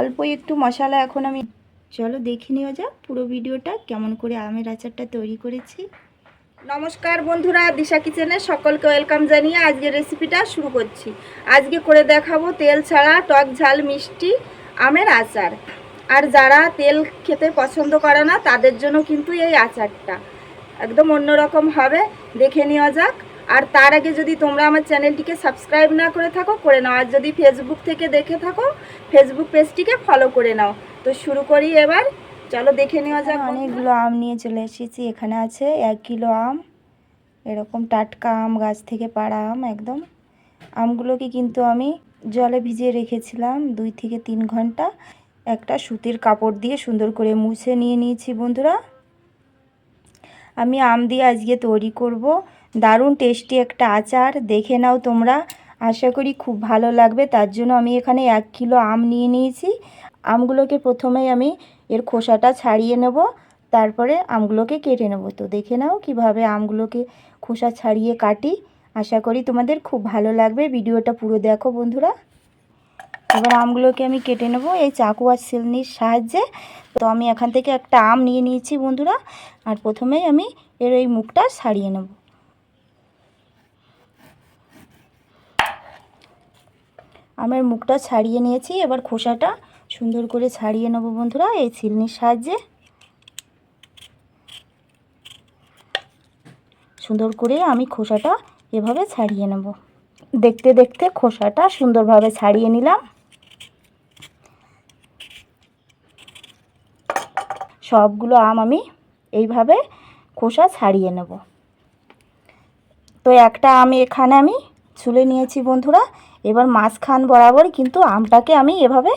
অল্প একটু মশলা এখন আমি চলো দেখে নেওয়া যাক পুরো ভিডিওটা কেমন করে আমের আচারটা তৈরি করেছি। নমস্কার বন্ধুরা, দিশা কিচেনে সকলকে ওয়েলকাম জানিয়ে আজকে রেসিপিটা শুরু করছি। আজকে করে দেখাবো তেল ছাড়া টক ঝাল মিষ্টি আমের আচার। আর যারা তেল খেতে পছন্দ করে না, তাদের জন্য কিন্তু এই আচারটা। একদম অন্যরকম হবে। দেখে নেওয়া যাক। আর তার আগে যদি তোমরা আমার চ্যানেলটিকে সাবস্ক্রাইব না করে থাকো, করে নাও। আর যদি ফেসবুক থেকে দেখে থাকো ফেসবুক পেজটিকে ফলো করে নাও। তো শুরু করি এবার। চলো দেখে নেওয়া যাক অনেকগুলো আম নিয়ে চলে এসেছি। এখানে আছে এক কিলো আম। এরকম টাটকা আম, গাছ থেকে পাড়া আম, একদম। আমগুলোকে কিন্তু আমি জলে ভিজিয়ে রেখেছিলাম দুই থেকে তিন ঘণ্টা। একটা সুতির কাপড় দিয়ে সুন্দর করে মুছে নিয়ে নিয়েছি বন্ধুরা। আমি আম দিয়ে আজকে তৈরি করব। দারুণ টেস্টি একটা আচার। দেখে নাও তোমরা। আশা করি খুব ভালো লাগবে। তার জন্য আমি এখানে এক কিলো আম নিয়ে নিয়েছি। আমগুলোকে প্রথমেই আমি এর খোসাটা ছাড়িয়ে নেব। তারপরে আমগুলোকে কেটে নেব। তো দেখে নাও কীভাবে আমগুলোকে খোসা ছাড়িয়ে কাটি। আশা করি তোমাদের খুব ভালো লাগবে। ভিডিওটা পুরো দেখো বন্ধুরা। এবার আমগুলোকে আমি কেটে নেব। এই চাকু আর সিলনির সাহায্যে। তো আমি এখান থেকে একটা আম নিয়ে নিয়েছি বন্ধুরা। আর প্রথমেই আমি এর এই মুখটা সারিয়ে নেব। আমের মুখটা ছাড়িয়ে নিয়েছি। এবার খোসাটা সুন্দর করে ছাড়িয়ে নেব বন্ধুরা এই সিলনির সাহায্যে। সুন্দর করে আমি খোসাটা এভাবে ছাড়িয়ে নেব। দেখতে দেখতে খোসাটা সুন্দরভাবে ছাড়িয়ে নিলাম। সবগুলো আম আমি এইভাবে খোসা ছাড়িয়ে নেব। তো একটা আম এখানে আমি ছুলে নিয়েছি বন্ধুরা। এবার মাঝখান বরাবর কিন্তু আমটাকে আমি এভাবে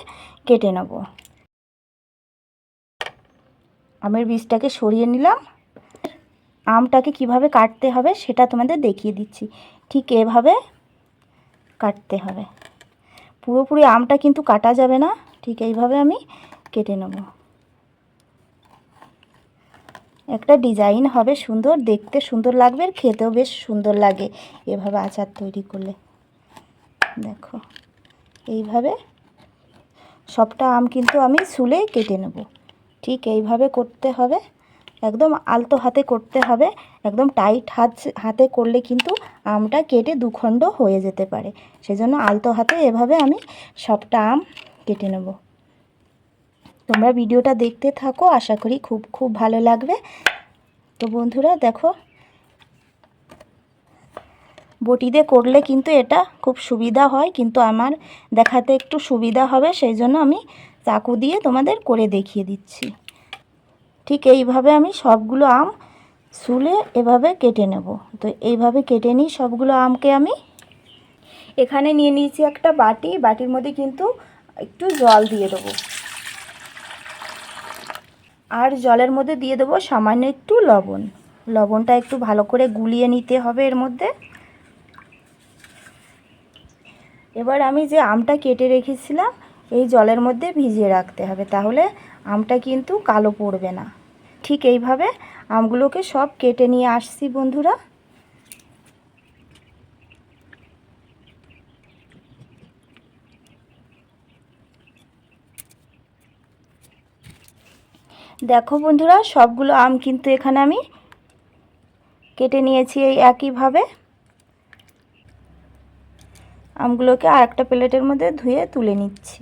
কেটে নেব। আমের বীজটাকে সরিয়ে নিলাম। আমটাকে কীভাবে কাটতে হবে সেটা তোমাদের দেখিয়ে দিচ্ছি। ঠিক এভাবে কাটতে হবে। পুরোপুরি আমটা কিন্তু কাটা যাবে না। ঠিক এইভাবে আমি কেটে নেব। একটা ডিজাইন হবে সুন্দর, দেখতে সুন্দর লাগবে আর খেতেও বেশ সুন্দর লাগে এভাবে আচার তৈরি করলে। দেখো, এইভাবে সবটা আম কিন্তু আমি শুলে কেটে নেব। ঠিক এইভাবে করতে হবে, একদম আলতো হাতে করতে হবে, একদম টাইট হাত, হাতে করলে কিন্তু আমটা কেটে দুখণ্ড হয়ে যেতে পারে। সেজন্য আলতো হাতে এভাবে আমি সবটা আম কেটে নেব। তোমরা ভিডিওটা দেখতে থাকো, আশা করি খুব খুব ভালো লাগবে। তো বন্ধুরা, দেখো, বটিতে করলে কিন্তু এটা খুব সুবিধা হয়, কিন্তু আমার দেখাতে একটু সুবিধা হবে, সেই জন্য আমি চাকু দিয়ে তোমাদের করে দেখিয়ে দিচ্ছি। ঠিক এইভাবে আমি সবগুলো আম শুলে এভাবে কেটে নেব। তো এইভাবে কেটে নিই সবগুলো আমকে আমি। এখানে নিয়ে নিয়েছি একটা বাটি, বাটির মধ্যে কিন্তু একটু জল দিয়ে দেবো। আর জলের মধ্যে দিয়ে দেবো সামান্য একটু লবণ। লবণটা একটু ভালো করে গুলিয়ে নিতে হবে এর মধ্যে। এবার আমি যে আমটা কেটে রেখেছিলাম, এই জলের মধ্যে ভিজিয়ে রাখতে হবে। তাহলে আমটা কিন্তু কালো পড়বে না। ঠিক এইভাবে আমগুলোকে সব কেটে নিয়ে আসছি বন্ধুরা। দেখো বন্ধুরা, সবগুলো আম কিন্তু এখানে আমি কেটে নিয়েছি এই একইভাবে। আমগুলোকে আর একটা প্লেটের মধ্যে ধুয়ে তুলে নিচ্ছি।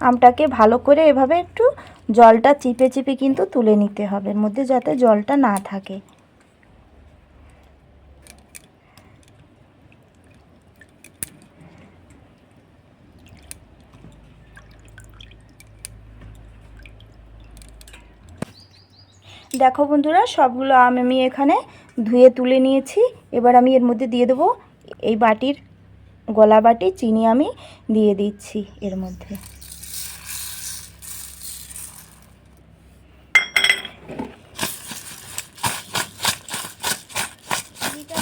আমটাকে ভালো করে এভাবে একটু জলটা চিপে চিপে কিন্তু তুলে নিতে হবে, এর মধ্যে যাতে জলটা না থাকে। দেখো বন্ধুরা, সবগুলো আম আমি এখানে ধুয়ে তুলে নিয়েছি। এবার আমি এর মধ্যে দিয়ে দেবো এই বাটির, গলা বাটি, চিনি আমি দিয়ে দিচ্ছি এর মধ্যে।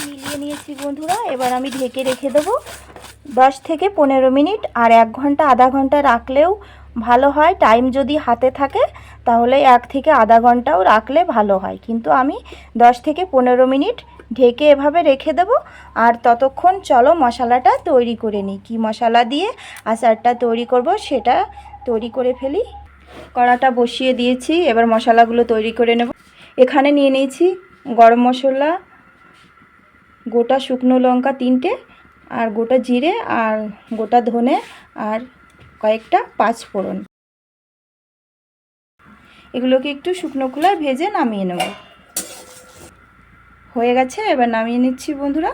মিলিয়ে নিয়েছি বন্ধুরা, এবার আমি ঢেকে রেখে দেবো দশ থেকে পনেরো মিনিট আর এক ঘণ্টা, আধা ঘণ্টা রাখলেও ভালো হয়। টাইম যদি হাতে থাকে তাহলে এক থেকে আধা ঘন্টাও রাখলে ভালো হয়। কিন্তু আমি দশ থেকে পনেরো মিনিট ঢেকে এভাবে রেখে দেব আর ততক্ষণ চলো মশলাটা তৈরি করে নিই। কী মশলা দিয়ে আচারটা তৈরি করব সেটা তৈরি করে ফেলি। কড়াটা বসিয়ে দিয়েছি, এবার মশলাগুলো তৈরি করে নেব। এখানে নিয়ে নিয়েছি গরম মশলা, গোটা শুকনো লঙ্কা তিনটে আর গোটা জিরে আর গোটা ধনে আর কয়েকটা পাঁচ ফোড়ন এগুলোকে একটু শুকনো খোলায় ভেজে নামিয়ে নেব। হয়ে গেছে, এবার নামিয়ে নিচ্ছি বন্ধুরা।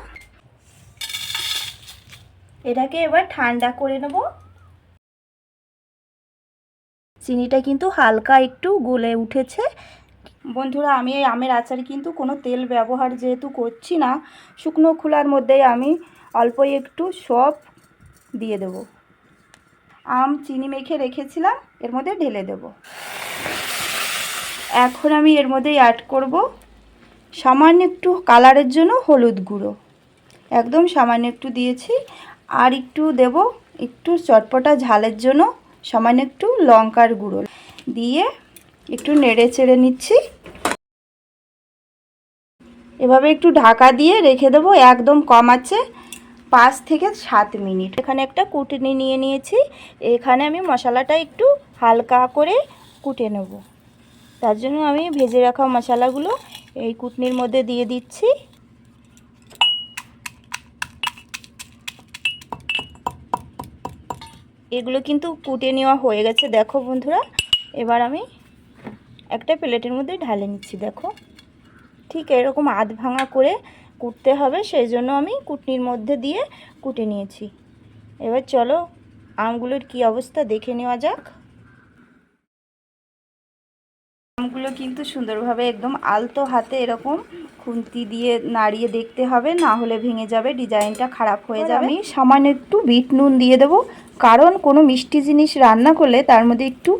এটাকে এবার ঠান্ডা করে নেব। চিনিটা কিন্তু হালকা একটু গলে উঠেছে। বন্ধুরা, আমি এই আমের আচারে কিন্তু কোনো তেল ব্যবহার যেহেতু করছি না, শুকনো খোলার মধ্যেই আমি অল্প একটু সব দিয়ে দেব। আম চিনি মেখে রেখেছিলাম, এর মধ্যে ঢেলে দেব। এখন আমি এর মধ্যে অ্যাড করব। সামান্য একটু কালারের জন্য হলুদ গুঁড়ো। একদম সামান্য একটু দিয়েছি। আর একটু দেব একটু চটপটা ঝালের জন্য সামান্য একটু লঙ্কার গুঁড়ো। দিয়ে একটু নেড়ে চেড়ে নিচ্ছি। এভাবে একটু ঢাকা দিয়ে রেখে দেবো, একদম কম আছে, পাঁচ থেকে সাত মিনিট। এখানে একটা কুটনি নিয়ে নিয়েছি। এখানে আমি মশলাটা একটু হালকা করে কুটে নেব। তার জন্য আমি ভেজে রাখা মশলাগুলো এই কুটনির মধ্যে দিয়ে দিচ্ছি। এগুলো কিন্তু কুটে নেওয়া হয়ে গেছে, দেখো বন্ধুরা। এবার আমি একটা প্লেটের মধ্যে ঢালে নিচ্ছি, দেখো। ঠিক এরকম আধ ভাঙা করে কুটতে হবে, সেই জন্য আমি কুটনির মধ্যে দিয়ে কুটে নিয়েছি। এবার চলো আমগুলোর কি অবস্থা দেখে নেওয়া যাক। আমগুলো কিন্তু সুন্দরভাবে একদম আলতো হাতে এরকম খুন্তি দিয়ে নাড়িয়ে দেখতে হবে না হলে ভেঙে যাবে ডিজাইনটা খারাপ হয়ে যাবে। আমি সামান্য একটু বিট নুন দিয়ে দেবো কারণ কোনো মিষ্টি জিনিস রান্না করলে তার মধ্যে একটু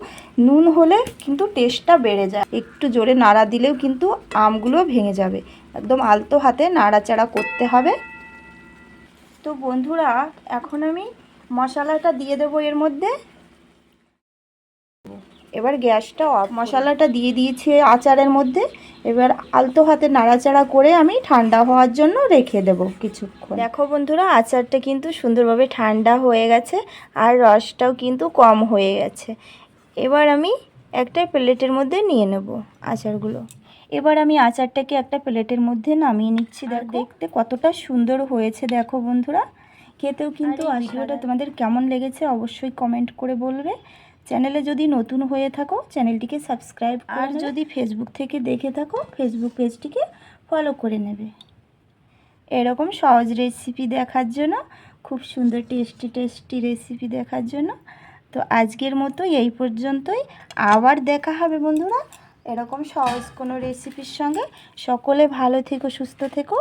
নুন হলে কিন্তু টেস্টটা বেড়ে যায়। একটু জোরে নাড়া দিলেও কিন্তু আমগুলো ভেঙে যাবে। একদম আলতো হাতে নাড়াচাড়া করতে হবে। তো বন্ধুরা এখন আমি মশলাটা দিয়ে দেবো এর মধ্যে। এবার গ্যাসটা অফ মশলাটা দিয়ে দিয়েছি আচারের মধ্যে। এবার আলতো হাতে নাড়াচাড়া করে আমি ঠান্ডা হওয়ার জন্য রেখে দেব কিছুক্ষণ। দেখো বন্ধুরা আচারটা কিন্তু সুন্দরভাবে ঠান্ডা হয়ে গেছে আর রসটাও কিন্তু কম হয়ে গেছে। এবার আমি একটা প্লেটের মধ্যে নিয়ে নেব আচারগুলো। এবার আমি আচারটাকে একটা প্লেটের মধ্যে নামিয়ে নিচ্ছি। দেখ দেখতে কতটা সুন্দর হয়েছে দেখো বন্ধুরা। খেতেও কিন্তু ভিডিওটা তোমাদের কেমন লেগেছে অবশ্যই কমেন্ট করে বলবে। চ্যানেলে যদি নতুন হয়ে থাকো চ্যানেলটিকে সাবস্ক্রাইব আর যদি ফেসবুক থেকে দেখে থাকো ফেসবুক পেজটিকে ফলো করে নেবে। এরকম সহজ রেসিপি দেখার জন্য খুব সুন্দর টেস্টি টেস্টি রেসিপি দেখার জন্য। তো আজকের মতো এই পর্যন্তই। আবার দেখা হবে বন্ধুরা এরকম সহজ কোনো রেসিপির সঙ্গে। সকলে ভালো থেকো সুস্থ থেকো।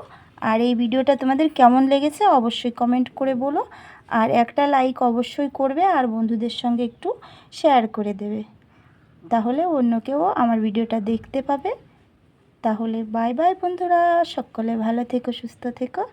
আর এই ভিডিওটা তোমাদের কেমন লেগেছে অবশ্যই কমেন্ট করে বলো। আর একটা লাইক অবশ্যই করবে আর বন্ধুদের সঙ্গে একটু শেয়ার করে দেবে। তাহলে অন্য কেউ আমার ভিডিওটা দেখতে পাবে। তাহলে বাই বাই বন্ধুরা, সকলে ভালো থেকো, সুস্থ থেকো।